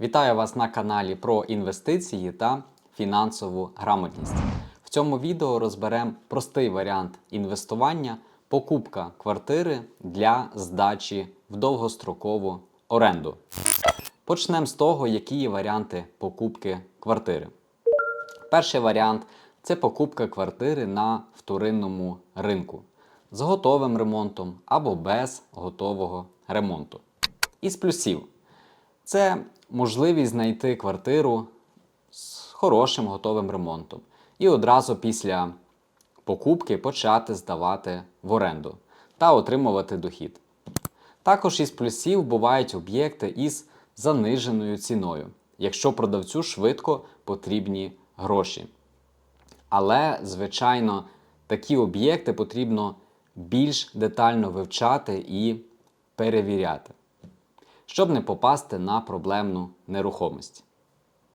Вітаю вас на каналі про інвестиції та фінансову грамотність. В цьому відео розберемо простий варіант інвестування покупка квартири для здачі в довгострокову оренду. Почнемо з того, які є варіанти покупки квартири. Перший варіант це покупка квартири на вторинному ринку з готовим ремонтом або без готового ремонту. Із плюсів це можливість знайти квартиру з хорошим готовим ремонтом і одразу після покупки почати здавати в оренду та отримувати дохід. Також із плюсів бувають об'єкти із заниженою ціною, якщо продавцю швидко потрібні гроші. Але, звичайно, такі об'єкти потрібно більш детально вивчати і перевіряти, щоб не попасти на проблемну нерухомість.